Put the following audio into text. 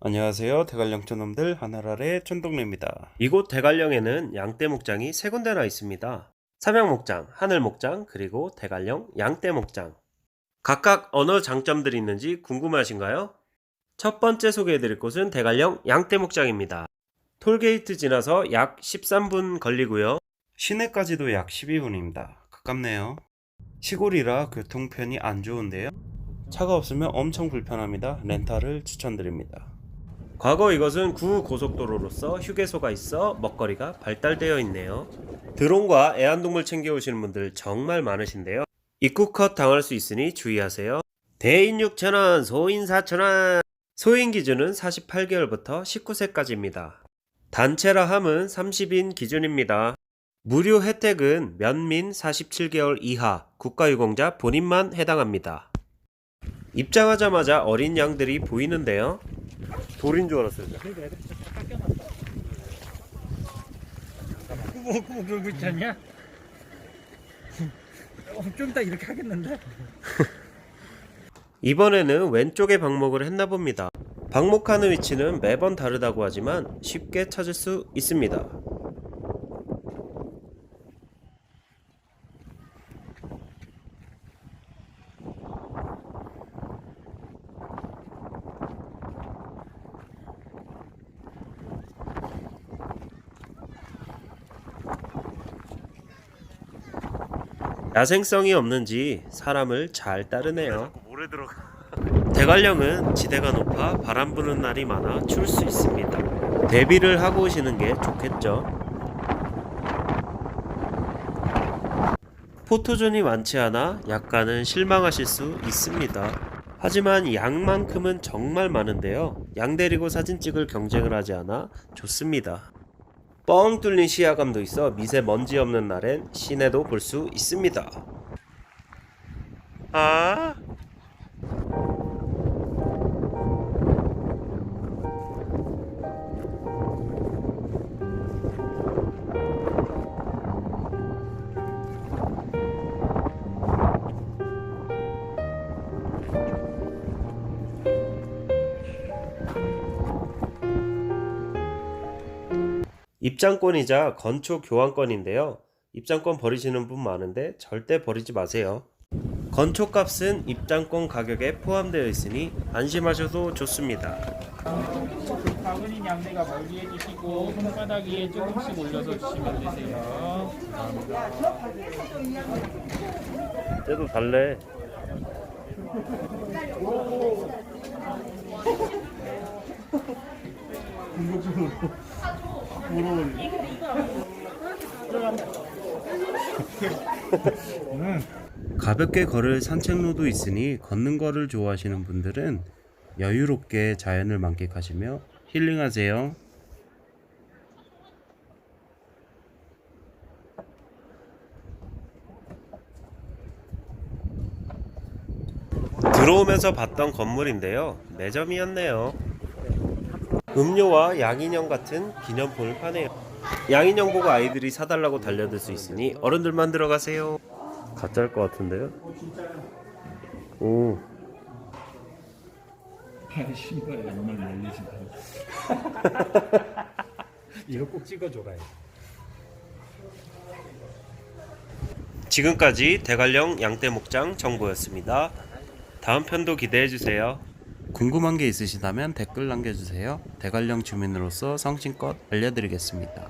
안녕하세요. 대관령촌놈들 하늘아래 촌동네입니다. 이곳 대관령에는 양떼 목장이 세 군데나 있습니다. 삼양 목장, 하늘 목장, 그리고 대관령 양떼 목장. 각각 어느 장점들이 있는지 궁금하신가요? 첫 번째 소개해드릴 곳은 대관령 양떼 목장입니다. 톨게이트 지나서 약 13분 걸리고요. 시내까지도 약 12분입니다. 가깝네요. 시골이라 교통편이 안 좋은데요. 차가 없으면 엄청 불편합니다. 렌탈을 추천드립니다. 과거 이것은 구고속도로로서 휴게소가 있어 먹거리가 발달되어 있네요. 드론과 애완동물 챙겨오시는 분들 정말 많으신데요. 입국 컷 당할 수 있으니 주의하세요. 대인 6,000원, 소인 4,000원. 소인 기준은 48개월부터 19세까지입니다. 단체라 함은 30인 기준입니다. 무료 혜택은 면민 47개월 이하 국가유공자 본인만 해당합니다. 입장하자마자 어린 양들이 보이는데요. 돌인 줄 알았어요. 구멍 구멍 그러고 있지 않냐? 어, 좀 이따 이렇게 하겠는데? 이번에는 왼쪽에 방목을 했나 봅니다. 방목하는 위치는 매번 다르다고 하지만 쉽게 찾을 수 있습니다. 야생성이 없는지 사람을 잘 따르네요. 대관령은 지대가 높아 바람 부는 날이 많아 추울 수 있습니다. 대비를 하고 오시는 게 좋겠죠. 포토존이 많지 않아 약간은 실망하실 수 있습니다. 하지만 양만큼은 정말 많은데요. 양 데리고 사진 찍을 경쟁을 하지 않아 좋습니다. 뻥 뚫린 시야감도 있어 미세먼지 없는 날엔 시내도 볼 수 있습니다. 아? 입장권이자 건초 교환권인데요. 입장권 버리시는 분 많은데 절대 버리지 마세요. 건초 값은 입장권 가격에 포함되어 있으니 안심하셔도 좋습니다. 바구니 양대가 멀리 해주시고 손바닥 위에 조금씩 올려서 주시면 되세요. 때도 달래. 가볍게 걸을 산책로도 있으니 걷는 거를 좋아하시는 분들은 여유롭게 자연을 만끽하시며 힐링하세요. 들어오면서 봤던 건물인데요. 매점이었네요. 음료와 양인형 같은 기념품을 파네요. 양인형 보고 아이들이 사달라고 달려들 수 있으니 어른들만 들어가세요. 가짜일 것 같은데요? 오. 신발에 정말 멀리신다. 이거 꼭 찍어줘라. 지금까지 대관령 양떼 목장 정보였습니다. 다음 편도 기대해 주세요. 궁금한 게 있으시다면 댓글 남겨주세요. 대관령 주민으로서 성심껏 알려드리겠습니다.